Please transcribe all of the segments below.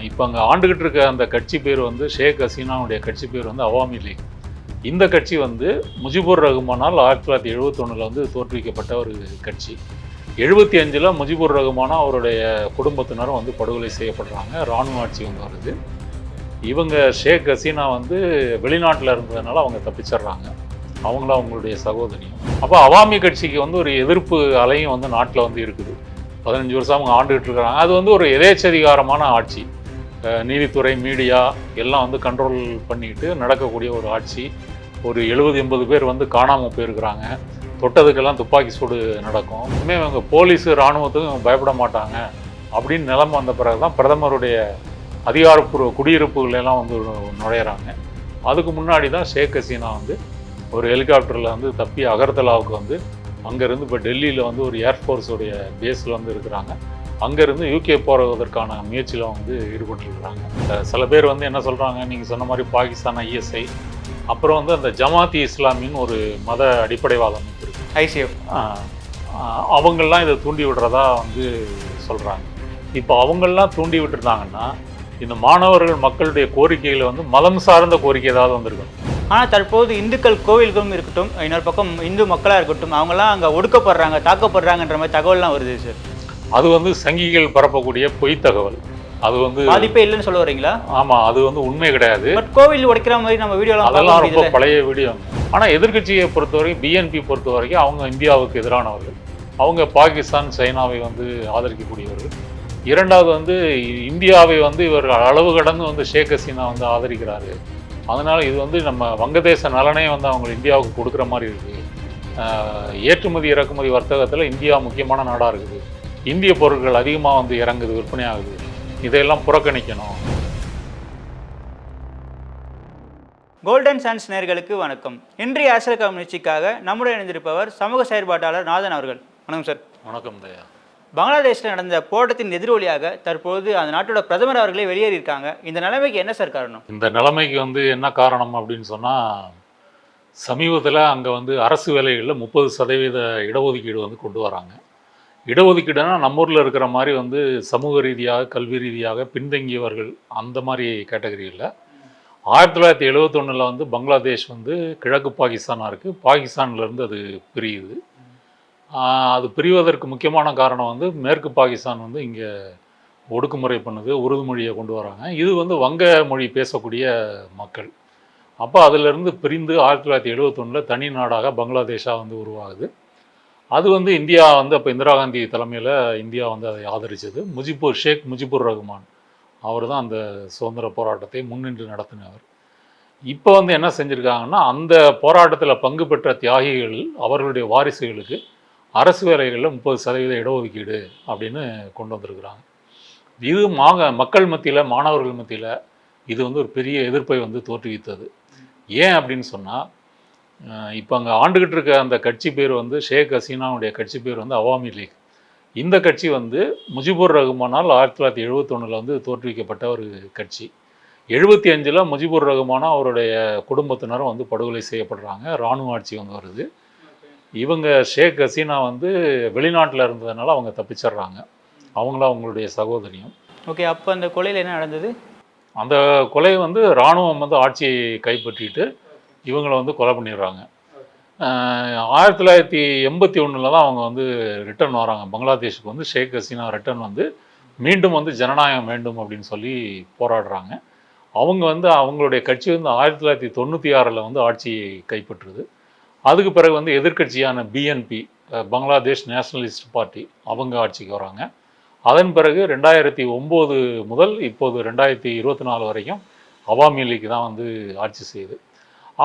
இப்போ அங்கே ஆண்டுகிட்டு இருக்க அந்த கட்சி பேர் வந்து ஷேக் ஹசீனாவுடைய கட்சி பேர் வந்து அவாமி லீக். இந்த கட்சி வந்து முஜிபுர் ரகுமானால் ஆயிரத்தி தொள்ளாயிரத்தி எழுபத்தொன்னில் வந்து தோற்றுவிக்கப்பட்ட ஒரு கட்சி. எழுபத்தி அஞ்சில் முஜிபுர் ரகுமானா அவருடைய குடும்பத்தினரும் வந்து படுகொலை செய்யப்படுறாங்க. இராணுவ ஆட்சி வந்து வருது. இவங்க ஷேக் ஹசீனா வந்து வெளிநாட்டில் இருந்ததுனால அவங்க தப்பிச்சிடுறாங்க. அவங்களும் அவங்களுடைய சகோதரியும். அப்போ அவாமி கட்சிக்கு வந்து ஒரு எதிர்ப்பு அலையும் வந்து நாட்டில் வந்து இருக்குது. பதினஞ்சு வருஷம் அவங்க ஆண்டுகிட்டு இருக்கிறாங்க. அது வந்து ஒரு எதேச்சதிகாரமான ஆட்சி. நீதித்துறை மீடியா எல்லாம் வந்து கண்ட்ரோல் பண்ணிட்டு நடக்கக்கூடிய ஒரு ஆட்சி. ஒரு எழுபது எண்பது பேர் வந்து காணாமல் போயிருக்கிறாங்க. தொட்டதுக்கெல்லாம் துப்பாக்கி சூடு நடக்கும். இனிமேல் இவங்க போலீஸு இராணுவத்துக்கும் பயப்பட மாட்டாங்க. அப்படின்னு நிலைமை வந்த பிறகு தான் பிரதமருடைய அதிகாரப்பூர்வ குடியிருப்புகளெல்லாம் வந்து நுழையிறாங்க. அதுக்கு முன்னாடி தான் ஷேக் ஹசீனா வந்து ஒரு ஹெலிகாப்டரில் வந்து தப்பி அகர்தலாவுக்கு வந்து அங்கேருந்து இப்போ டெல்லியில் வந்து ஒரு ஏர்ஃபோர்ஸுடைய பேஸில் வந்து இருக்கிறாங்க. அங்கேருந்து யூகே போகிறதற்கான முயற்சியில் வந்து ஈடுபட்டுருக்குறாங்க. சில பேர் வந்து என்ன சொல்கிறாங்க நீங்கள் சொன்ன மாதிரி பாகிஸ்தான் ஐஎஸ்ஐ அப்புறம் வந்து அந்த ஜமாத்தி இஸ்லாமின்னு ஒரு மத அடிப்படைவாத அமைப்பு இருக்குது ஐசிஎஃப் அவங்கெல்லாம் இதை தூண்டி விடுறதா வந்து சொல்கிறாங்க இப்போ அவங்கெல்லாம் தூண்டி விட்டுருந்தாங்கன்னா இந்த மாணவர்கள் மக்களுடைய கோரிக்கைகளை வந்து மதம் சார்ந்த கோரிக்கை ஏதாவது வந்திருக்கும் ஆனால் தற்போது இந்துக்கள் கோவில்களும் இருக்கட்டும் இன்னொரு பக்கம் இந்து மக்களாக இருக்கட்டும் அவங்கெல்லாம் அங்கே ஒடுக்கப்படுறாங்க தாக்கப்படுறாங்கன்ற மாதிரி தகவல்லாம் வருது சார். அது வந்து சங்கிகள் பரப்பக்கூடிய பொய் தகவல். அது வந்து பாதிப்பே இல்லைன்னு சொல்ல வரீங்களா? ஆமாம் அது வந்து உண்மை கிடையாது. பட் கோவில் உடைக்கிற மாதிரி நம்ம வீடியோலாம் அதெல்லாம் ரொம்ப பழைய வீடியோ ஆனால் எதிர்க்கட்சியை பொறுத்த வரைக்கும் பிஎன்பி பொறுத்த வரைக்கும் அவங்க இந்தியாவுக்கு எதிரானவர்கள். அவங்க பாகிஸ்தான் சைனாவை வந்து ஆதரிக்கக்கூடியவர்கள். இரண்டாவது வந்து இந்தியாவை வந்து இவர் அளவு கடந்து வந்து ஷேக் ஹசீனா வந்து ஆதரிக்கிறாரு. அதனால இது வந்து நம்ம வங்கதேச நலனே வந்து அவங்க இந்தியாவுக்கு கொடுக்குற மாதிரி இருக்கு. ஆஹ் ஏற்றுமதி இறக்குமதி வர்த்தகத்தில் இந்தியா முக்கியமான நாடாக இருக்குது. இந்திய பொருட்கள் அதிகமாக வந்து இறங்குது விற்பனை ஆகுது. இதையெல்லாம் புறக்கணிக்கணும். கோல்டன் சான்ஸ் நேர்களுக்கு வணக்கம். இன்றைய அரசியல் கம்யூனிஸ்டிக்காக நம்முடன் இணைந்திருப்பவர் சமூக செயற்பாட்டாளர் நாதன் அவர்கள். வணக்கம் சார். வணக்கம் தயா. பங்களாதேஷில் நடந்த போராட்டத்தின் எதிரொலியாக தற்போது அந்த நாட்டோட பிரதமர் அவர்களே வெளியேறியிருக்காங்க. இந்த நிலைமைக்கு என்ன சார் காரணம்? இந்த நிலைமைக்கு வந்து என்ன காரணம் அப்படின்னு சொன்னால் சமீபத்தில் அங்கே வந்து அரசு வேலைகளில் முப்பது சதவீத இடஒதுக்கீடு வந்து கொண்டு வராங்க. இடஒதுக்கீடுனா நம்ம ஊரில் இருக்கிற மாதிரி வந்து சமூக ரீதியாக கல்வி ரீதியாக பின்தங்கியவர்கள் அந்த மாதிரி கேட்டகரியில் ஆயிரத்தி தொள்ளாயிரத்தி எழுபத்தொன்னில் வந்து பங்களாதேஷ் வந்து கிழக்கு பாகிஸ்தானாக இருக்குது பாகிஸ்தான்லேருந்து அது பிரியுது. அது பிரிவதற்கு முக்கியமான காரணம் வந்து மேற்கு பாகிஸ்தான் வந்து இங்கே ஒடுக்குமுறை பண்ணுது உருது மொழியை கொண்டு வராங்க. இது வந்து வங்க மொழி பேசக்கூடிய மக்கள். அப்போ அதிலிருந்து பிரிந்து ஆயிரத்தி தொள்ளாயிரத்தி எழுபத்தொன்னில் தனி நாடாக பங்களாதேஷாக வந்து உருவாகுது. அது வந்து இந்தியா வந்து அப்போ இந்திரா காந்தி தலைமையில் இந்தியா வந்து அதை ஆதரிச்சது. முஜிபுர் ஷேக் முஜிபுர் ரஹ்மான் அவர் தான் அந்த சுதந்திர போராட்டத்தை முன்னின்று நடத்தினவர். இப்போ வந்து என்ன செஞ்சுருக்காங்கன்னா அந்த போராட்டத்தில் பங்கு பெற்ற தியாகிகள் அவர்களுடைய வாரிசுகளுக்கு அரசு வேலைகளில் முப்பது சதவீத இடஒதுக்கீடு அப்படின்னு கொண்டு வந்திருக்கிறாங்க. இது மாக மக்கள் மத்தியில் மாணவர்கள் மத்தியில் இது வந்து ஒரு பெரிய எதிர்ப்பை வந்து தோற்றுவித்தது. ஏன் அப்படின்னு சொன்னால் இப்போ அங்கே ஆண்டுகிட்டு இருக்க அந்த கட்சி பேர் வந்து ஷேக் ஹசீனாவுடைய கட்சி பேர் வந்து அவாமி லீக். இந்த கட்சி வந்து முஜிபுர் ரஹ்மானால் ஆயிரத்தி தொள்ளாயிரத்தி எழுபத்தொன்னில் வந்து தோற்றுவிக்கப்பட்ட ஒரு கட்சி. எழுபத்தி அஞ்சில் முஜிபுர் ரஹ்மானா அவருடைய குடும்பத்தினரும் வந்து படுகொலை செய்யப்படுறாங்க. இராணுவ ஆட்சி வந்து வருது. இவங்க ஷேக் ஹசீனா வந்து வெளிநாட்டில் இருந்ததுனால அவங்க தப்பிச்சிடுறாங்க. அவங்களும் அவங்களுடைய சகோதரியும். ஓகே அப்போ அந்த கொலையில் என்ன நடந்தது? அந்த கொலை வந்து இராணுவம் வந்து ஆட்சியை கைப்பற்றிட்டு இவங்களை வந்து கொலை பண்ணிடுறாங்க. ஆயிரத்தி தொள்ளாயிரத்தி எண்பத்தி ஒன்றில் தான் அவங்க வந்து ரிட்டர்ன் வராங்க. பங்களாதேஷுக்கு வந்து ஷேக் ஹசீனா ரிட்டர்ன் வந்து மீண்டும் வந்து ஜனநாயகம் வேண்டும் அப்படின்னு சொல்லி போராடுறாங்க. அவங்க வந்து அவங்களுடைய கட்சி வந்து ஆயிரத்தி தொள்ளாயிரத்தி தொண்ணூற்றி ஆறில் வந்து ஆட்சியை கைப்பற்றுது. அதுக்கு பிறகு வந்து எதிர்க்கட்சியான பிஎன்பி பங்களாதேஷ் நேஷனலிஸ்ட் பார்ட்டி அவங்க ஆட்சிக்கு வராங்க. அதன் பிறகு ரெண்டாயிரத்தி ஒம்பது முதல் இப்போது ரெண்டாயிரத்தி இருபத்தி நாலு வரைக்கும் அவாமி லீக் தான் வந்து ஆட்சி செய்யுது.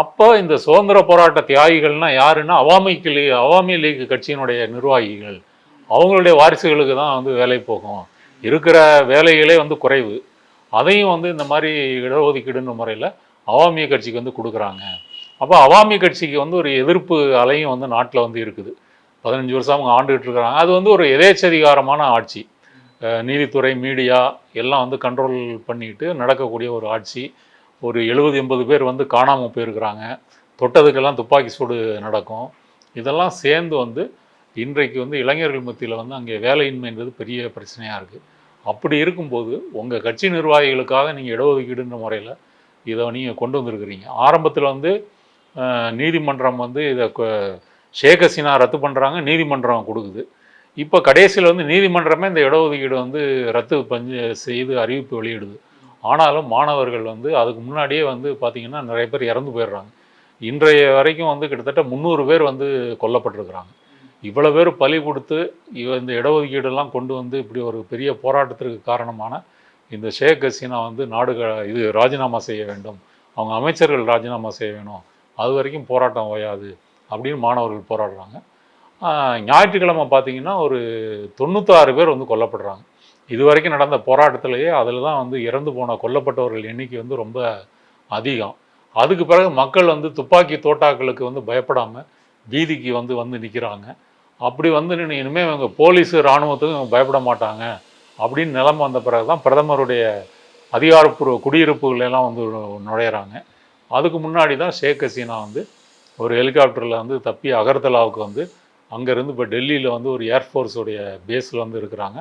அப்போ இந்த சுதந்திர போராட்ட தியாகிகள்னா யாருன்னா அவாமிக்கு லீ அவாமி லீக் கட்சியினுடைய நிர்வாகிகள். அவங்களுடைய வாரிசுகளுக்கு தான் வந்து வேலை போகும். இருக்கிற வேலைகளே வந்து குறைவு. அதையும் வந்து இந்த மாதிரி இடஒதுக்கீடுன்ற முறையில் அவாமிய கட்சிக்கு வந்து கொடுக்குறாங்க. அப்போ அவாமி கட்சிக்கு வந்து ஒரு எதிர்ப்பு அலையும் வந்து நாட்டில் வந்து இருக்குது. பதினஞ்சு வருஷம் அவங்க ஆண்டுகிட்டு இருக்கிறாங்க. அது வந்து ஒரு எதேச்சதிகாரமான ஆட்சி. நீதித்துறை மீடியா எல்லாம் வந்து கண்ட்ரோல் பண்ணிட்டு நடக்கக்கூடிய ஒரு ஆட்சி. ஒரு எழுபது எண்பது பேர் வந்து காணாமல் போயிருக்கிறாங்க. தொட்டதுக்கெல்லாம் துப்பாக்கி சூடு நடக்கும். இதெல்லாம் சேர்ந்து வந்து இன்றைக்கு வந்து இளைஞர்கள் மத்தியில் வந்து அங்கே வேலையின்மைன்றது பெரிய பிரச்சனையாக இருக்குது அப்படி இருக்கும்போது உங்கள் கட்சி நிர்வாகிகளுக்காக நீங்கள் இடஒதுக்கீடுன்ற முறையில் இதை நீங்கள் கொண்டு வந்திருக்கிறீங்க. ஆரம்பத்தில் வந்து நீதிமன்றம் வந்து இதை ஷேக் ஹசீனா ரத்து பண்ணுறாங்க நீதிமன்றம் கொடுக்குது. இப்போ கடைசியில் வந்து நீதிமன்றமே இந்த இடஒதுக்கீடு வந்து ரத்து பஞ்சு செய்து அறிவிப்பு வெளியிடுது. ஆனாலும் மாணவர்கள் வந்து அதுக்கு முன்னாடியே வந்து பார்த்திங்கன்னா நிறைய பேர் இறந்து போயிடுறாங்க. இன்றைய வரைக்கும் வந்து கிட்டத்தட்ட முந்நூறு பேர் வந்து கொல்லப்பட்டிருக்கிறாங்க. இவ்வளோ பேர் பலி கொடுத்து இவ இந்த இடஒதுக்கீடெல்லாம் கொண்டு வந்து இப்படி ஒரு பெரிய போராட்டத்திற்கு காரணமான இந்த ஷேக் ஹசீனா வந்து நாடு இது ராஜினாமா செய்ய வேண்டும். அவங்க அமைச்சர்கள் ராஜினாமா செய்ய வேணும். அது வரைக்கும் போராட்டம் ஓயாது அப்படின்னு மாணவர்கள் போராடுறாங்க. ஞாயிற்றுக்கிழமை பார்த்தீங்கன்னா ஒரு தொண்ணூத்தாறு பேர் வந்து கொல்லப்படுறாங்க. இது வரைக்கும் நடந்த போராட்டத்திலேயே அதில் தான் வந்து இறந்து போன கொல்லப்பட்டவர்கள் எண்ணிக்கை வந்து ரொம்ப அதிகம். அதுக்கு பிறகு மக்கள் வந்து துப்பாக்கி தோட்டாக்களுக்கு வந்து பயப்படாமல் வீதிக்கு வந்து வந்து நிற்கிறாங்க அப்படி வந்து இனிமேல் இவங்க போலீஸ் இராணுவத்துக்கும் பயப்பட மாட்டாங்க அப்படின்னு நிலைமை வந்த பிறகு தான் பிரதமருடைய அதிகாரப்பூர்வ குடியிருப்புகளெல்லாம் வந்து நுழையிறாங்க. அதுக்கு முன்னாடி தான் ஷேக் ஹசீனா வந்து ஒரு ஹெலிகாப்டரில் வந்து தப்பி அகர்தலாவுக்கு வந்து அங்கேருந்து இப்போ டெல்லியில் வந்து ஒரு ஏர்ஃபோர்ஸுடைய பேஸில் வந்து இருக்கிறாங்க.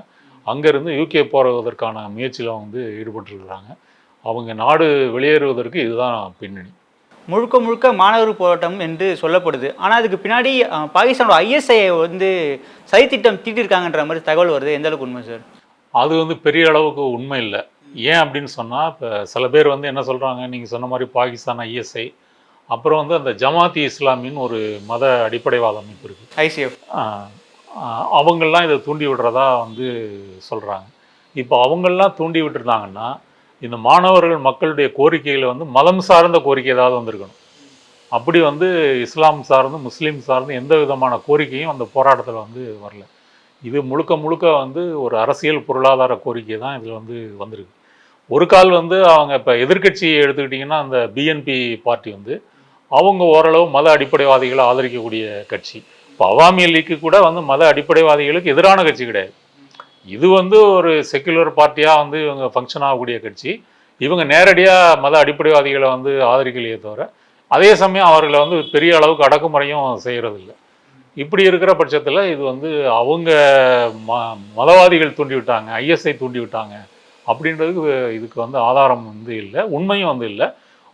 அங்கேருந்து யூகே போகிறதற்கான முயற்சியில் வந்து ஈடுபட்டிருக்கிறாங்க. அவங்க நாடு வெளியேறுவதற்கு இதுதான் பின்னணி. முழுக்க முழுக்க மாணவர் போராட்டம் என்று சொல்லப்படுது. ஆனால் அதுக்கு பின்னாடி பாகிஸ்தானோட ஐஎஸ்ஐ வந்து சதித்திட்டம் தீட்டிருக்காங்கன்ற மாதிரி தகவல் வருது. எந்த அளவுக்கு உண்மை சார்? அது வந்து பெரிய அளவுக்கு உண்மை இல்லை. ஏன் அப்படின்னு சொன்னால் இப்போ சில பேர் வந்து என்ன சொல்கிறாங்க நீங்கள் சொன்ன மாதிரி பாகிஸ்தான் ஐஎஸ்ஐ அப்புறம் வந்து அந்த ஜமாத்தி இஸ்லாமின்னு ஒரு மத அடிப்படைவாத அமைப்பு இருக்குது ஐசிஎஃப் அவங்கெல்லாம் இதை தூண்டி விடுறதா வந்து சொல்கிறாங்க இப்போ அவங்கெல்லாம் தூண்டி விட்டுருந்தாங்கன்னா இந்த மாணவர்கள் மக்களுடைய கோரிக்கையில் வந்து மதம் சார்ந்த கோரிக்கை ஏதாவது வந்திருக்கணும். அப்படி வந்து இஸ்லாம் சார்ந்து முஸ்லீம் சார்ந்து எந்த விதமான கோரிக்கையும் அந்த போராட்டத்தில் வந்து வரல. இது முழுக்க முழுக்க வந்து ஒரு அரசியல் பொருளாதார கோரிக்கை தான் இதில் வந்து வந்திருக்கு. ஒரு கால் வந்து அவங்க இப்போ எதிர்கட்சியை எடுத்துக்கிட்டிங்கன்னா அந்த பிஎன்பி பார்ட்டி வந்து அவங்க ஓரளவு மத அடிப்படைவாதிகளை ஆதரிக்கக்கூடிய கட்சி. இப்போ அவாமி லீக்கு கூட வந்து மத அடிப்படைவாதிகளுக்கு எதிரான கட்சி கிடையாது. இது வந்து ஒரு செக்குலர் பார்ட்டியாக வந்து இவங்க ஃபங்க்ஷன் ஆகக்கூடிய கட்சி. இவங்க நேரடியாக மத அடிப்படைவாதிகளை வந்து ஆதரிக்கலையே தவிர அதே சமயம் அவர்களை வந்து பெரிய அளவுக்கு அடக்குமுறையும் செய்கிறதில்ல இப்படி இருக்கிற பட்சத்தில் இது வந்து அவங்க ம மதவாதிகள் தூண்டி விட்டாங்க ஐஎஸ்ஐ தூண்டி விட்டாங்க அப்படின்றதுக்கு இதுக்கு வந்து ஆதாரம் வந்து இல்லை உண்மையும் வந்து இல்லை.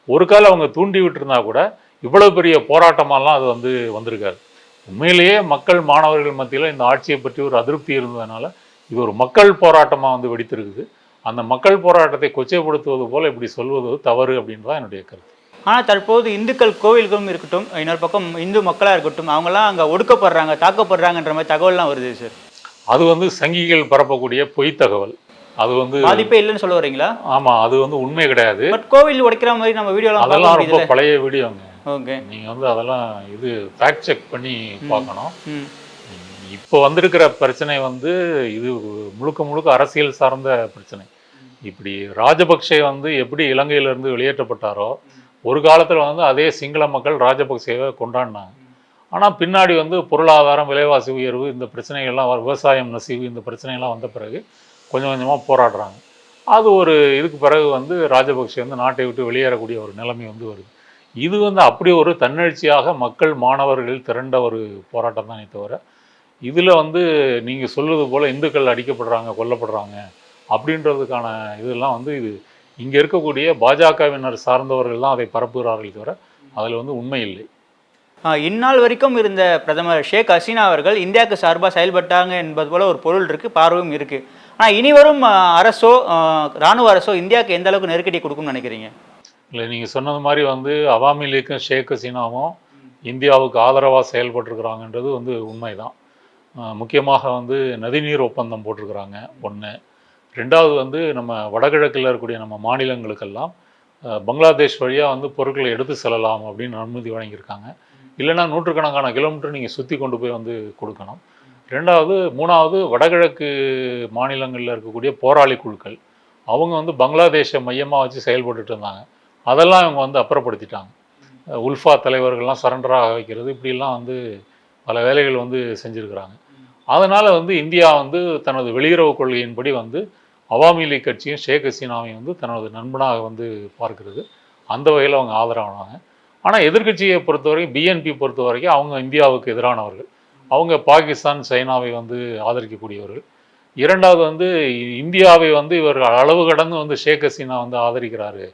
ஒரு காலம் அவங்க தூண்டி விட்டுருந்தா கூட இவ்வளோ பெரிய போராட்டமாலாம் அது வந்து வந்திருக்காரு உண்மையிலேயே மக்கள் மாணவர்கள் மத்தியில் இந்த ஆட்சியை பற்றி ஒரு அதிருப்தி இருந்ததுனால இது ஒரு மக்கள் போராட்டமாக வந்து வெடித்திருக்குது. அந்த மக்கள் போராட்டத்தை கொச்சைப்படுத்துவது போல இப்படி சொல்வது தவறு அப்படின்னு தான் என்னுடைய கருத்து. ஆனால் தற்போது இந்துக்கள் கோவில்களும் இருக்கட்டும் இன்னொரு பக்கம் இந்து மக்களாக இருக்கட்டும் அவங்கெல்லாம் அங்கே ஒடுக்கப்படுறாங்க தாக்கப்படுறாங்கன்ற மாதிரி தகவல்லாம் வருது சார். அது வந்து சங்கிகள் பரப்பக்கூடிய பொய் தகவல். அது வந்து பாதிப்பே இல்லைன்னு சொல்ல வரீங்களா? ஆமாம் அது வந்து உண்மை கிடையாது. பட் கோவில் உடைக்கிற மாதிரி நம்ம வீடியோலாம் அதெல்லாம் ரொம்ப பழைய வீடியோங்க. ஓகே. நீங்கள் வந்து அதெல்லாம் இது ஃபேக்ட் செக் பண்ணி பார்க்கணும். இப்போ வந்திருக்கிற பிரச்சனை வந்து இது முழுக்க முழுக்க அரசியல் சார்ந்த பிரச்சனை. இப்படி ராஜபக்சே வந்து எப்படி இலங்கையிலிருந்து வெளியேற்றப்பட்டாரோ ஒரு காலத்தில் வந்து அதே சிங்கள மக்கள் ராஜபக்சேவை கொண்டாடினாங்க. ஆனால் பின்னாடி வந்து பொருளாதாரம் விலைவாசி உயர்வு இந்த பிரச்சனைகள்லாம் விவசாயம் நசிவு இந்த பிரச்சனைகள்லாம் வந்த பிறகு கொஞ்சம் கொஞ்சமாக போராடுறாங்க. அது ஒரு இதுக்கு பிறகு வந்து ராஜபக்சே வந்து நாட்டை விட்டு வெளியேறக்கூடிய ஒரு நிலைமை வந்து வருது. இது வந்து அப்படி ஒரு தன்னெழுச்சியாக மக்கள் மாணவர்கள் திரண்ட ஒரு போராட்டம் தானே தவிர இதில் வந்து நீங்கள் சொல்வது போல் இந்துக்கள் அடிக்கப்படுறாங்க கொல்லப்படுறாங்க அப்படின்றதுக்கான இதெல்லாம் வந்து இது இங்கே இருக்கக்கூடிய பாஜகவினர் சார்ந்தவர்கள் தான் அதை பரப்புகிறார்கள் தவிர அதில் வந்து உண்மை இல்லை. இந்நாள் வரைக்கும் இருந்த பிரதமர் ஷேக் ஹசீனா அவர்கள் இந்தியாவுக்கு சார்பாக செயல்பட்டாங்க என்பது போல ஒரு பொருள் இருக்குது பார்வையும் இருக்குது ஆனால் இனி வரும் அரசோ இராணுவ ராணுவ அரசோ இந்தியாவுக்கு எந்த அளவுக்கு நெருக்கடி கொடுக்கும்னு நினைக்கிறீங்க? இல்லை நீங்கள் சொன்னது மாதிரி வந்து அவாமி லீக்கும் ஷேக் ஹசீனாவும் இந்தியாவுக்கு ஆதரவாக செயல்பட்டுருக்குறாங்கன்றது வந்து உண்மைதான். முக்கியமாக வந்து நதிநீர் ஒப்பந்தம் போட்டிருக்கிறாங்க ஒன்று ரெண்டாவது வந்து நம்ம வடகிழக்கில் இருக்கக்கூடிய நம்ம மாநிலங்களுக்கெல்லாம் பங்களாதேஷ் வழியாக வந்து பொருட்களை எடுத்து செல்லலாம் அப்படின்னு அனுமதி வழங்கியிருக்காங்க. இல்லைன்னா நூற்றுக்கணக்கான கிலோமீட்டர் நீங்கள் சுற்றி கொண்டு போய் வந்து கொடுக்கணும். ரெண்டாவது மூணாவது வடகிழக்கு மாநிலங்களில் இருக்கக்கூடிய போராளி குழுக்கள் அவங்க வந்து பங்களாதேஷை மையமாக வச்சு செயல்பட்டுட்டு இருந்தாங்க. அதெல்லாம் இவங்க வந்து அப்புறப்படுத்திட்டாங்க. உல்ஃபா தலைவர்கள்லாம் சரண்டராக வைக்கிறது இப்படிலாம் வந்து பல வேலைகள் வந்து செஞ்சுருக்கிறாங்க. அதனால் வந்து இந்தியா வந்து தனது வெளியுறவு கொள்கையின்படி வந்து அவாமி லீக் கட்சியும் ஷேக் ஹசீனாவையும் வந்து தனது நண்பனாக வந்து பார்க்கிறது. அந்த வகையில் அவங்க ஆதரவானாங்க ஆனால் எதிர்க்கட்சியை பொறுத்த வரைக்கும் பிஎன்பி பொறுத்த வரைக்கும் அவங்க இந்தியாவுக்கு எதிரானவர்கள். அவங்க பாகிஸ்தான் சைனாவை வந்து ஆதரிக்கக்கூடியவர்கள். இரண்டாவது வந்து இந்தியாவை வந்து இவர் அளவு கடந்து வந்து ஷேக் ஹசீனா வந்து ஆதரிக்கிறாரு.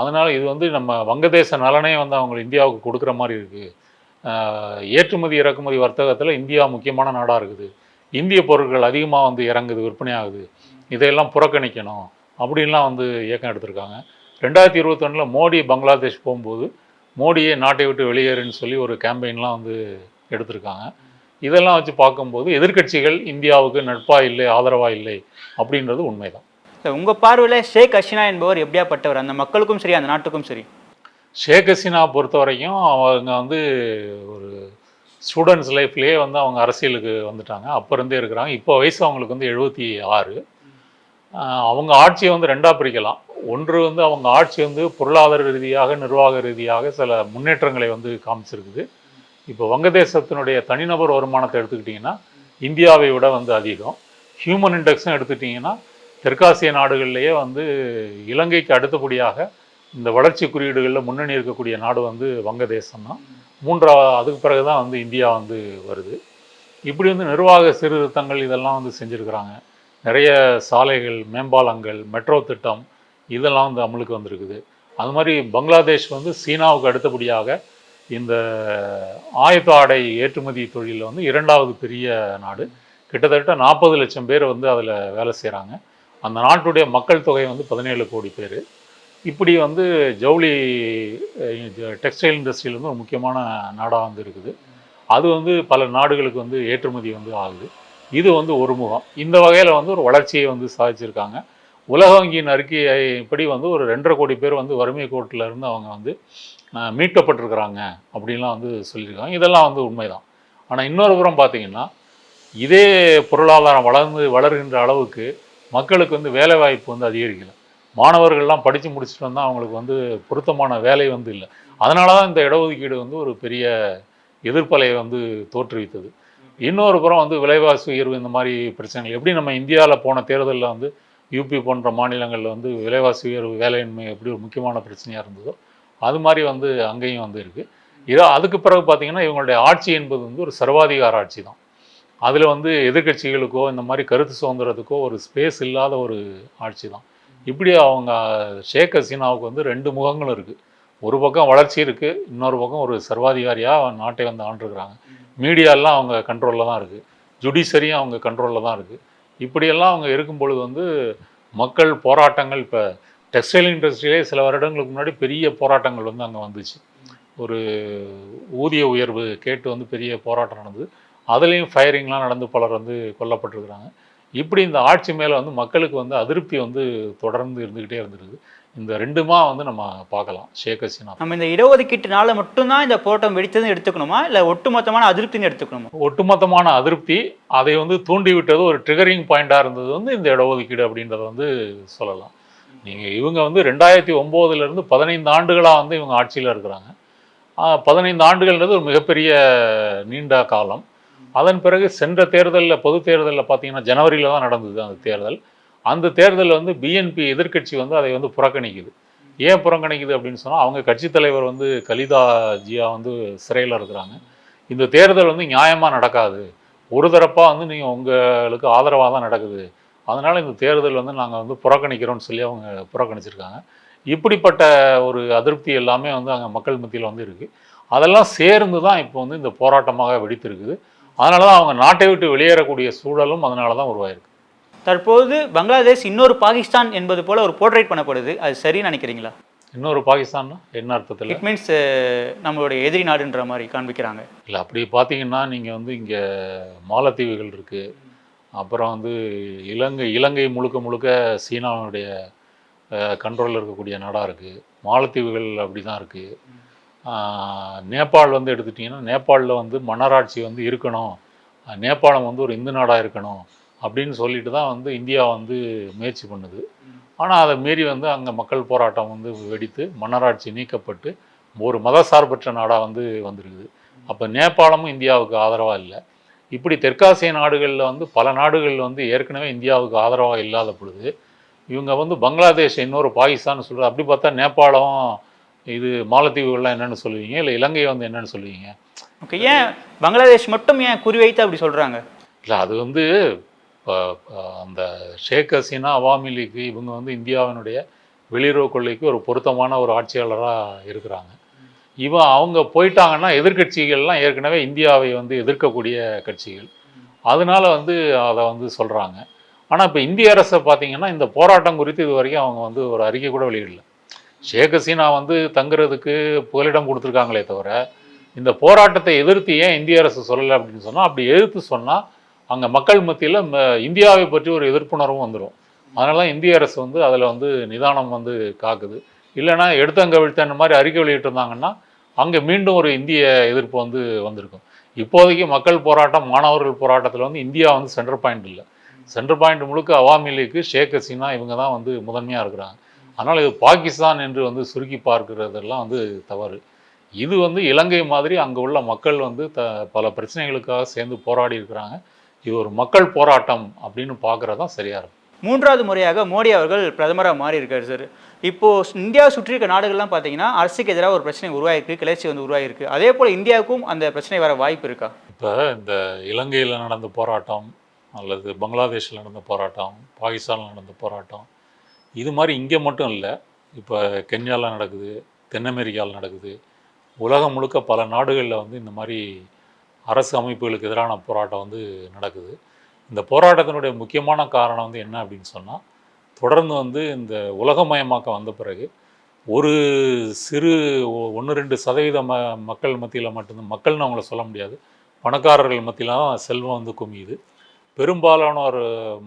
அதனால் இது வந்து நம்ம வங்கதேச நலனே வந்து அவங்க இந்தியாவுக்கு கொடுக்குற மாதிரி இருக்குது ஏற்றுமதி இறக்குமதி வர்த்தகத்தில் இந்தியா முக்கியமான நாடாக இருக்குது. இந்திய பொருட்கள் அதிகமாக வந்து இறங்குது விற்பனை ஆகுது. இதையெல்லாம் புறக்கணிக்கணும் அப்படின்லாம் வந்து இயக்கம் எடுத்திருக்காங்க. ரெண்டாயிரத்தி இருபத்தொன்னில் மோடி பங்களாதேஷ் போகும்போது மோடியை நாட்டை விட்டு வெளியேறுன்னு சொல்லி ஒரு கேம்பெயின்லாம் வந்து எடுத்திருக்காங்க. இதெல்லாம் வச்சு பார்க்கும்போது எதிர்க்கட்சிகள் இந்தியாவுக்கு நட்பாக இல்லை ஆதரவாக இல்லை அப்படின்றது உண்மைதான். சார் உங்கள் பார்வையில் ஷேக் ஹசீனா என்பவர் எப்படியாப்பட்டவர்? அந்த மக்களுக்கும் சரி அந்த நாட்டுக்கும் சரி. ஷேக் ஹசீனா பொறுத்த வரைக்கும் அவங்க வந்து ஒரு ஸ்டூடெண்ட்ஸ் லைஃப்லேயே வந்து அவங்க அரசியலுக்கு வந்துட்டாங்க. அப்போ இருந்தே இருக்கிறாங்க. இப்போ வயசு அவங்களுக்கு வந்து எழுபத்தி ஆறு. அவங்க ஆட்சியை வந்து ரெண்டாக பிரிக்கலாம். ஒன்று வந்து அவங்க ஆட்சி வந்து பொருளாதார ரீதியாக நிர்வாக ரீதியாக சில முன்னேற்றங்களை வந்து காமிச்சிருக்குது. இப்போ வங்கதேசத்தினுடைய தனிநபர் வருமானத்தை எடுத்துக்கிட்டிங்கன்னா இந்தியாவை விட வந்து அதிகம். ஹியூமன் இண்டெக்ஸும் எடுத்துக்கிட்டிங்கன்னா தெற்காசிய நாடுகள்லேயே வந்து இலங்கைக்கு அடுத்தபடியாக இந்த வளர்ச்சி குறியீடுகளில் முன்னணி இருக்கக்கூடிய நாடு வந்து வங்கதேசம் தான் மூன்றாவது அதுக்கு பிறகு தான் வந்து இந்தியா வந்து வருது. இப்படி வந்து நிர்வாக சீர்திருத்தங்கள் இதெல்லாம் வந்து செஞ்சுருக்கிறாங்க. நிறைய சாலைகள் மேம்பாலங்கள் மெட்ரோ திட்டம் இதெல்லாம் வந்து அமலுக்கு வந்திருக்குது. அது மாதிரி பங்களாதேஷ் வந்து சீனாவுக்கு அடுத்தபடியாக இந்த ஆயத்த ஆடை ஏற்றுமதி தொழிலில் வந்து இரண்டாவது பெரிய நாடு. கிட்டத்தட்ட நாற்பது லட்சம் பேர் வந்து அதில் வேலை செய்கிறாங்க அந்த நாட்டுடைய மக்கள் தொகை வந்து பதினேழு கோடி பேர். இப்படி வந்து ஜவுளி டெக்ஸ்டைல் இண்டஸ்ட்ரியில் வந்து ஒரு முக்கியமான நாடாக வந்து இருக்குது. அது வந்து பல நாடுகளுக்கு வந்து ஏற்றுமதி வந்து ஆகுது. இது வந்து ஒரு முகம். இந்த வகையில் வந்து ஒரு வளர்ச்சியை வந்து சாதிச்சிருக்காங்க. உலக வங்கியின் அறிக்கைப்படி வந்து ஒரு ரெண்டரை கோடி பேர் வந்து வறுமை கோட்டில் இருந்து அவங்க வந்து மீட்கப்பட்டிருக்கிறாங்க அப்படின்லாம் வந்து சொல்லியிருக்காங்க. இதெல்லாம் வந்து உண்மைதான். ஆனால் இன்னொரு புறம் பார்த்தீங்கன்னா இதே பொருளாதாரம் வளர்ந்து வளர்கின்ற அளவுக்கு மக்களுக்கு வந்து வேலை வாய்ப்பு வந்து அதிகரிக்கல. மாணவர்கள்லாம் படித்து முடிச்சுட்டு வந்தால் அவங்களுக்கு வந்து பொருத்தமான வேலை வந்து இல்லை. அதனால தான் இந்த இடஒதுக்கீடு வந்து ஒரு பெரிய எதிர்ப்பலையை வந்து தோற்றுவித்தது. இன்னொரு புறம் வந்து விலைவாசி உயர்வு இந்த மாதிரி பிரச்சனைகள். எப்படி நம்ம இந்தியாவில் போன தேர்தலில் வந்து யூபி போன்ற மாநிலங்களில் வந்து விலைவாசி உயர்வு வேலையின்மை எப்படி ஒரு முக்கியமான பிரச்சனையாக இருந்ததோ அது மாதிரி வந்து அங்கேயும் வந்து இருக்குது இதோ அதுக்கு பிறகு பார்த்தீங்கன்னா இவங்களுடைய ஆட்சி என்பது வந்து ஒரு சர்வாதிகார ஆட்சி தான். அதில் வந்து எதிர்க்கட்சிகளுக்கோ இந்த மாதிரி கருத்து சுதந்திரத்துக்கோ ஒரு ஸ்பேஸ் இல்லாத ஒரு ஆட்சி தான் இப்படி அவங்க ஷேக் ஹசீனாவுக்கு வந்து ரெண்டு முகங்களும் இருக்குது ஒரு பக்கம் வளர்ச்சி இருக்குது இன்னொரு பக்கம் ஒரு சர்வாதிகாரியாக நாட்டை வந்து ஆண்டுருக்குறாங்க. மீடியாலாம் அவங்க கண்ட்ரோலில் தான் இருக்குது ஜுடிஷரியும் அவங்க கண்ட்ரோலில் தான் இருக்குது இப்படியெல்லாம் அவங்க இருக்கும் பொழுது வந்து மக்கள் போராட்டங்கள் இப்போ டெக்ஸ்டைல் இண்டஸ்ட்ரியிலே சில வருடங்களுக்கு முன்னாடி பெரிய போராட்டங்கள் வந்து அங்கே வந்துச்சு. ஒரு ஊதிய உயர்வு கேட்டு வந்து பெரிய போராட்டம் நடந்தது. அதுலேயும் ஃபயரிங்லாம் நடந்து பலர் வந்து கொல்லப்பட்டிருக்கிறாங்க. இப்படி இந்த ஆட்சி மேலே வந்து மக்களுக்கு வந்து அதிருப்தி வந்து தொடர்ந்து இருந்துக்கிட்டே இருந்திருக்கு. இந்த ரெண்டுமா வந்து நம்ம பார்க்கலாம். ஷேக் ஹசீனா நம்ம இந்த இடஒதுக்கீட்டுனால மட்டும்தான் இந்த போராட்டம் வெடித்ததுன்னு எடுத்துக்கணுமா? இல்லை ஒட்டுமொத்தமான அதிருப்தின்னு எடுத்துக்கணுமா? ஒட்டுமொத்தமான அதிருப்தி அதை வந்து தூண்டிவிட்டது ஒரு ட்ரிகரிங் பாயிண்டாக இருந்தது வந்து இந்த இடஒதுக்கீடு அப்படின்றத வந்து சொல்லலாம். நீங்கள் இவங்க வந்து ரெண்டாயிரத்தி ஒம்போதுலேருந்து பதினைந்து ஆண்டுகளாக வந்து இவங்க ஆட்சியில் இருக்கிறாங்க. பதினைந்து ஆண்டுகள்ன்றது ஒரு மிகப்பெரிய நீண்ட காலம். அதன் பிறகு சென்ற தேர்தலில் பொது தேர்தலில் பார்த்தீங்கன்னா ஜனவரியில் தான் நடந்தது அந்த தேர்தல். அந்த தேர்தல் வந்து பிஎன்பி எதிர்க்கட்சி வந்து அதை வந்து புறக்கணிக்குது. ஏன் புறக்கணிக்குது அப்படின்னு சொன்னால் அவங்க கட்சி தலைவர் வந்து கலிதா ஜியா வந்து சிறையில் இருக்கிறாங்க. இந்த தேர்தல் வந்து நியாயமாக நடக்காது. ஒரு தரப்பாக வந்து நீங்கள் உங்களுக்கு ஆதரவாக தான் நடக்குது. அதனால் இந்த தேர்தல் வந்து நாங்கள் வந்து புறக்கணிக்கிறோம்னு சொல்லி அவங்க புறக்கணிச்சிருக்காங்க. இப்படிப்பட்ட ஒரு அதிருப்தி எல்லாமே வந்து அங்கே மக்கள் மத்தியில் வந்து இருக்குது அதெல்லாம் சேர்ந்து தான் இப்போ வந்து இந்த போராட்டமாக வெடித்திருக்குது. அதனால தான் அவங்க நாட்டை விட்டு வெளியேறக்கூடிய சூழலும் அதனால தான் உருவாயிருக்கு. தற்போது பங்களாதேஷ் இன்னொரு பாகிஸ்தான் என்பது போல ஒரு போர்ட்ரேட் பண்ணப்படுது. அது சரின்னு நினைக்கிறீங்களா? இன்னொரு பாகிஸ்தான்னா? என்ன அர்த்தத்தில்? இட் மீன்ஸ் நம்மளுடைய எதிரி நாடுன்ற மாதிரி காண்பிக்கிறாங்க. இல்லை அப்படி பார்த்தீங்கன்னா நீங்கள் வந்து இங்கே மாலத்தீவுகள் இருக்குது அப்புறம் வந்து இலங்கை இலங்கை முழுக்க முழுக்க சீனாவுடைய கண்ட்ரோலில் இருக்கக்கூடிய நாடாக இருக்குது மாலத்தீவுகள் அப்படி தான் இருக்குது நேபாள் வந்து எடுத்துட்டிங்கன்னா நேபாளில் வந்து மன்னராட்சி வந்து இருக்கணும். நேபாளம் வந்து ஒரு இந்து நாடாக இருக்கணும் அப்படின்னு சொல்லிட்டு தான் வந்து இந்தியா வந்து முயற்சி பண்ணுது. ஆனால் அதை மீறி வந்து அங்கே மக்கள் போராட்டம் வந்து வெடித்து மன்னராட்சி நீக்கப்பட்டு ஒரு மதசார்பற்ற நாடாக வந்து வந்திருக்குது. அப்போ நேபாளமும் இந்தியாவுக்கு ஆதரவாக இல்லை. இப்படி தெற்காசிய நாடுகளில் வந்து பல நாடுகள் வந்து ஏற்கனவே இந்தியாவுக்கு ஆதரவாக இல்லாத பொழுது இவங்க வந்து பங்களாதேஷ் இன்னொரு பாகிஸ்தான் சொல்கிறது அப்படி பார்த்தா நேபாளம் இது மாலத்தீவுகள்லாம் என்னென்னு சொல்லுவீங்க? இல்லை இலங்கை வந்து என்னென்னு சொல்லுவீங்க? ஓகே ஏன் பங்களாதேஷ் மட்டும் ஏன் குறிவைத்து அப்படி சொல்றாங்க? இல்லை அது வந்து அந்த ஷேக் ஹசீனா அவாமி லீக் இவங்க வந்து இந்தியாவினுடைய வெளியுறவு கொள்கைக்கு ஒரு பொருத்தமான ஒரு ஆட்சியாளராக இருக்கிறாங்க. இவன் அவங்க போயிட்டாங்கன்னா எதிர்க்கட்சிகள்லாம் ஏற்கனவே இந்தியாவை வந்து எதிர்க்கக்கூடிய கட்சிகள். அதனால வந்து அதை வந்து சொல்கிறாங்க ஆனால் இப்போ இந்திய அரசை பார்த்தீங்கன்னா இந்த போராட்டம் குறித்து இது வரைக்கும் அவங்க வந்து ஒரு அறிக்கை கூட வெளியிடல. ஷேக் ஹசீனா வந்து தங்குறதுக்கு புகலிடம் கொடுத்துருக்காங்களே தவிர இந்த போராட்டத்தை எதிர்த்து ஏன் இந்திய அரசு சொல்லலை அப்படின்னு சொன்னால் அப்படி எதிர்த்து சொன்னால் அங்கே மக்கள் மத்தியில் இந்தியாவை பற்றி ஒரு எதிர்ப்புணர்வும் வந்துடும் அதனால இந்திய அரசு வந்து அதில் வந்து நிதானம் வந்து காக்குது. இல்லைன்னா எடுத்தங்க விழுத்தன மாதிரி அறிக்கை வெளியிட்டிருந்தாங்கன்னா அங்கே மீண்டும் ஒரு இந்திய எதிர்ப்பு வந்து வந்திருக்கும். இப்போதைக்கு மக்கள் போராட்டம் மாணவர்கள் போராட்டத்தில் வந்து இந்தியா வந்து சென்டர் பாயிண்ட் இல்லை. சென்டர் பாயிண்ட் முழுக்க அவாமி லீக்கு ஷேக் ஹசீனா இவங்க தான் வந்து முதன்மையாக இருக்கிறாங்க. அதனால் இது பாகிஸ்தான் என்று வந்து சுருக்கி பார்க்கிறதெல்லாம் வந்து தவறு. இது வந்து இலங்கை மாதிரி அங்கே உள்ள மக்கள் வந்து த பல பிரச்சனைகளுக்காக சேர்ந்து போராடி இருக்கிறாங்க. இது ஒரு மக்கள் போராட்டம் அப்படின்னு பார்க்குறது தான் சரியாக இருக்கும். மூன்றாவது முறையாக மோடி அவர்கள் பிரதமராக மாறி இருக்காரு சார் இப்போ இந்தியாவை சுற்றி இருக்க நாடுகள்லாம் பார்த்தீங்கன்னா அரசுக்கு எதிராக ஒரு பிரச்சனை உருவாயிருக்கு கிளர்ச்சி வந்து உருவாயிருக்கு. அதே போல் இந்தியாவுக்கும் அந்த பிரச்சனை வர வாய்ப்பு இருக்கா? இப்போ இந்த இலங்கையில் நடந்த போராட்டம் அல்லது பங்களாதேஷில் நடந்த போராட்டம் பாகிஸ்தானில் நடந்த போராட்டம் இது மாதிரி இங்கே மட்டும் இல்லை இப்போ கென்யாவில் நடக்குது தென் அமெரிக்காவில் நடக்குது. உலகம் முழுக்க பல நாடுகளில் வந்து இந்த மாதிரி அரசு அமைப்புகளுக்கு எதிரான போராட்டம் வந்து நடக்குது. இந்த போராட்டத்தினுடைய முக்கியமான காரணம் வந்து என்ன அப்படின்னு சொன்னால் தொடர்ந்து வந்து இந்த உலகமயமாக்கம் வந்த பிறகு ஒரு சிறு ஒன்று ரெண்டு சதவீத ம மக்கள் மத்தியில் மட்டும்தான் மக்கள்னு அவங்கள சொல்ல முடியாது. பணக்காரர்கள் மத்தியில் செல்வம் வந்து குமியுது. பெரும்பாலான ஒரு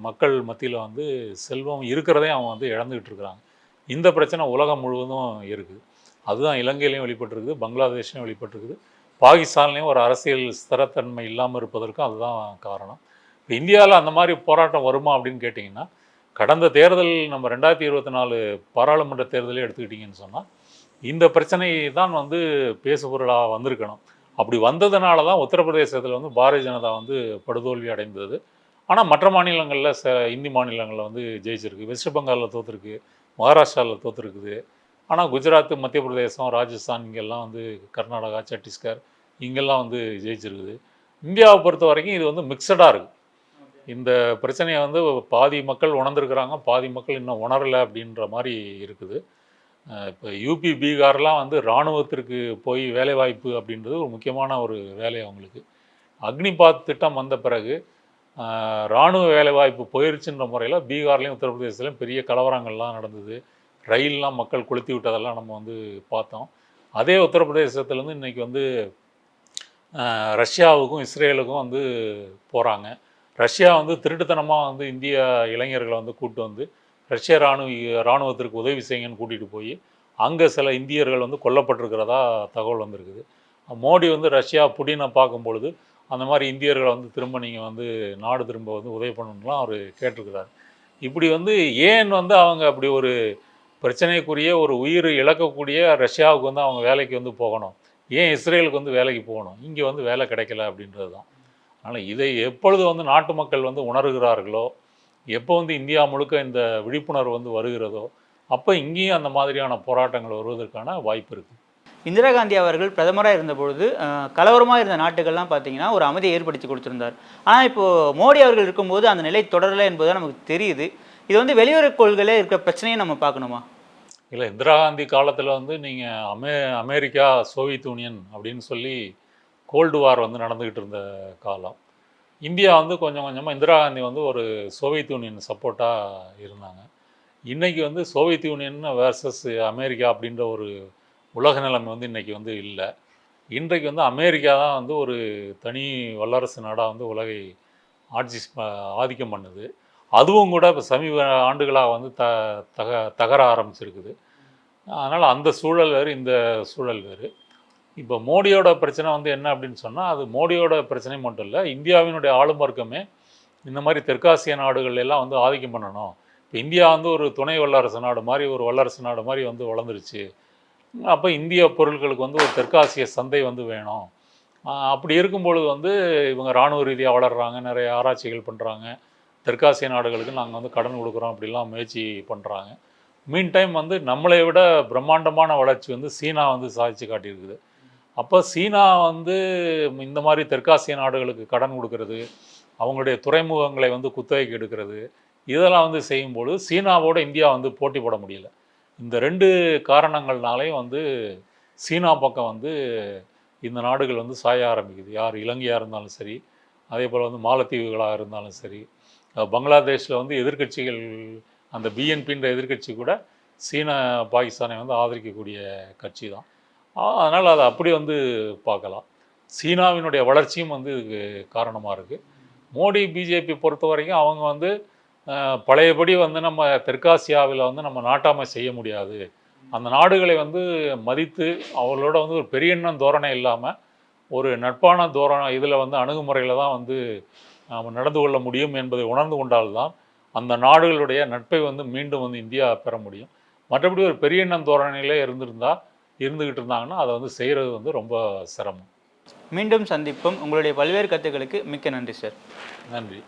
மக்கள் மத்தியில் வந்து செல்வம் இருக்கிறதே அவங்க வந்து இழந்துக்கிட்டு இருக்கிறாங்க. இந்த பிரச்சனை உலகம் முழுவதும் இருக்குது அதுதான் இலங்கையிலையும் வெளிப்பட்டிருக்குது பங்களாதேஷ்லையும் வெளிப்பட்டிருக்குது. பாகிஸ்தான்லேயும் ஒரு அரசியல் ஸ்திரத்தன்மை இல்லாமல் இருப்பதற்கும் அதுதான் காரணம். இப்போ இந்தியாவில் அந்த மாதிரி போராட்டம் வருமா அப்படின்னு கேட்டிங்கன்னா கடந்த தேர்தல் நம்ம ரெண்டாயிரத்தி இருபத்தி நாலு பாராளுமன்ற தேர்தலே எடுத்துக்கிட்டிங்கன்னு சொன்னால் இந்த பிரச்சனை தான் வந்து பேசுபொருளாக வந்திருக்கணும். அப்படி வந்ததுனால தான் உத்தரப்பிரதேசத்தில் வந்து பாரதிய ஜனதா வந்து படுதோல்வி அடைந்தது. ஆனால் மற்ற மாநிலங்களில் ச இந்தி மாநிலங்களில் வந்து ஜெயிச்சிருக்கு. வெஸ்ட் பெங்காலில் தோற்றுருக்கு மகாராஷ்டிராவில் தோற்றுருக்குது ஆனால் குஜராத் மத்திய பிரதேசம் ராஜஸ்தான் இங்கெல்லாம் வந்து கர்நாடகா சத்தீஸ்கர் இங்கெல்லாம் வந்து ஜெயிச்சிருக்குது. இந்தியாவை பொறுத்த வரைக்கும் இது வந்து மிக்சடாக இருக்குது இந்த பிரச்சனையை வந்து பாதி மக்கள் உணர்ந்துருக்குறாங்க பாதி மக்கள் இன்னும் உணரலை அப்படின்ற மாதிரி இருக்குது. இப்போ யூபி பீகார்லாம் வந்து இராணுவத்திற்கு போய் வேலைவாய்ப்பு அப்படின்றது ஒரு முக்கியமான ஒரு வேலை அவங்களுக்கு. அக்னிபாத் திட்டம் வந்த பிறகு இராணுவ வேலைவாய்ப்பு போயிருச்சுன்ற முறையில் பீகார்லேயும் உத்தரப்பிரதேசத்துலையும் பெரிய கலவரங்கள்லாம் நடந்தது. ரயில்லாம் மக்கள் கொளுத்தி விட்டதெல்லாம் நம்ம வந்து பார்த்தோம். அதே உத்தரப்பிரதேசத்துலேருந்து இன்றைக்கி வந்து ரஷ்யாவுக்கும் இஸ்ரேலுக்கும் வந்து போகிறாங்க ரஷ்யா வந்து திருட்டுத்தனமாக வந்து இந்திய இளைஞர்களை வந்து கூப்பிட்டு வந்து ரஷ்ய இராணுவ இராணுவத்திற்கு உதவி செய்யுங்கன்னு கூட்டிகிட்டு போய் அங்கே சில இந்தியர்கள் வந்து கொல்லப்பட்டிருக்கிறதா தகவல் வந்திருக்குது. மோடி வந்து ரஷ்யா புடினை பார்க்கும் பொழுது அந்த மாதிரி இந்தியர்களை வந்து திரும்ப நீங்கள் வந்து நாடு திரும்ப வந்து உதவி பண்ணணும்லாம் அவர் கேட்டிருக்கிறார். இப்படி வந்து ஏன் வந்து அவங்க அப்படி ஒரு பிரச்சனைக்குரிய ஒரு உயிர் இழக்கக்கூடிய ரஷ்யாவுக்கு வந்து அவங்க வேலைக்கு வந்து போகணும்? ஏன் இஸ்ரேலுக்கு வந்து வேலைக்கு போகணும்? இங்கே வந்து வேலை கிடைக்கல அப்படின்றது தான் அதனால் இதை எப்பொழுது வந்து நாட்டு மக்கள் வந்து உணர்கிறார்களோ எப்போ வந்து இந்தியா முழுக்க இந்த விழிப்புணர்வு வந்து வருகிறதோ அப்போ இங்கேயும் அந்த மாதிரியான போராட்டங்கள் வருவதற்கான வாய்ப்பு இருக்குது இந்திரா காந்தி அவர்கள் பிரதமராக இருந்தபொழுது கலவரமாக இருந்த நாட்டுகள்லாம் பார்த்தீங்கன்னா ஒரு அமைதியை ஏற்படுத்தி கொடுத்துருந்தார். ஆனால் இப்போது மோடி அவர்கள் இருக்கும்போது அந்த நிலை தொடரலை என்பது நமக்கு தெரியுது. இது வந்து வெளியுறவு கொள்கையில் இருக்கிற பிரச்சனையை நம்ம பார்க்கணுமா? இல்லை இந்திரா காந்தி காலத்தில் வந்து நீங்கள் அமே அமெரிக்கா சோவியத் யூனியன் அப்படின்னு சொல்லி கோல்டு வார் வந்து நடந்துக்கிட்டு இருந்த காலம். இந்தியா வந்து கொஞ்சம் கொஞ்சமாக இந்திரா காந்தி வந்து ஒரு சோவியத் யூனியன் சப்போர்ட்டாக இருந்தாங்க. இன்றைக்கி வந்து சோவியத் யூனியன் வேர்சஸ் அமெரிக்கா அப்படின்ற ஒரு உலக நிலைமை வந்து இன்றைக்கி வந்து இல்லை. இன்றைக்கு வந்து அமெரிக்கா தான் வந்து ஒரு தனி வல்லரசு நாடாக வந்து உலகை ஆட்சி ஆதிக்கம் பண்ணுது. அதுவும் கூட இப்போ சமீப ஆண்டுகளாக வந்து த தக தகர ஆரம்பிச்சிருக்குது. அதனால் அந்த சூழல் வேறு இந்த சூழல் வேறு. இப்போ மோடியோட பிரச்சனை வந்து என்ன அப்படின்னு சொன்னால் அது மோடியோட பிரச்சனை மட்டும் இல்லை இந்தியாவினுடைய ஆளும் வர்க்கமே இந்த மாதிரி தெற்காசிய நாடுகள் எல்லாம் வந்து ஆதிக்கம் பண்ணணும். இப்போ இந்தியா வந்து ஒரு துணை வல்லரசு நாடு மாதிரி ஒரு வல்லரசு நாடு மாதிரி வந்து வளர்ந்துருச்சு. அப்போ இந்திய பொருட்களுக்கு வந்து ஒரு தெற்காசிய சந்தை வந்து வேணும். அப்படி இருக்கும்பொழுது வந்து இவங்க இராணுவ ரீதியாக வளர்கிறாங்க நிறைய ஆராய்ச்சிகள் பண்ணுறாங்க தெற்காசிய நாடுகளுக்கு நாங்கள் வந்து கடன் கொடுக்குறோம் அப்படிலாம் முயற்சி பண்ணுறாங்க மீன் டைம் வந்து நம்மளை விட பிரம்மாண்டமான வளர்ச்சி வந்து சீனா வந்து சாதிச்சு காட்டியிருக்குது. அப்போ சீனா வந்து இந்த மாதிரி தெற்காசிய நாடுகளுக்கு கடன் கொடுக்கறது அவங்களுடைய துறைமுகங்களை வந்து குத்தகைக்கு எடுக்கிறது இதெல்லாம் வந்து செய்யும்போது சீனாவோட இந்தியா வந்து போட்டி போட முடியல. இந்த ரெண்டு காரணங்கள்னாலையும் வந்து சீனா பக்கம் வந்து இந்த நாடுகள் வந்து சாய ஆரம்பிக்குது. யார் இலங்கையாக இருந்தாலும் சரி அதே போல் வந்து மாலத்தீவுகளாக இருந்தாலும் சரி பங்களாதேஷில் வந்து எதிர்க்கட்சிகள் அந்த பிஎன்பின்ற எதிர்க்கட்சி கூட சீனா பாகிஸ்தானை வந்து ஆதரிக்கக்கூடிய கட்சி தான். அதனால் அதை அப்படி வந்து பார்க்கலாம். சீனாவினுடைய வளர்ச்சியும் வந்து இதுக்கு காரணமாக இருக்குது மோடி பிஜேபி பொறுத்த வரைக்கும் அவங்க வந்து பழையபடி வந்து நம்ம தெற்காசியாவில் வந்து நம்ம நாட்டாமை செய்ய முடியாது. அந்த நாடுகளை வந்து மதித்து அவர்களோட வந்து ஒரு பெரிய எண்ணம் தோரணை இல்லாமல் ஒரு நட்பான தோரணை இதில் வந்து அணுகுமுறையில் தான் வந்து நாம் நடந்து கொள்ள முடியும் என்பதை உணர்ந்து கொண்டால்தான் அந்த நாடுகளுடைய நட்பை வந்து மீண்டும் வந்து இந்தியா பெற முடியும். மற்றபடி ஒரு பெரிய எண்ணம் தோரணையிலே இருந்திருந்தா இருந்துக்கிட்டு இருந்தாங்கன்னா அதை வந்து செய்கிறது வந்து ரொம்ப சிரமம். மீண்டும் சந்திப்போம். உங்களுடைய பல்வேறு கருத்துக்களுக்கு மிக்க நன்றி சார். நன்றி.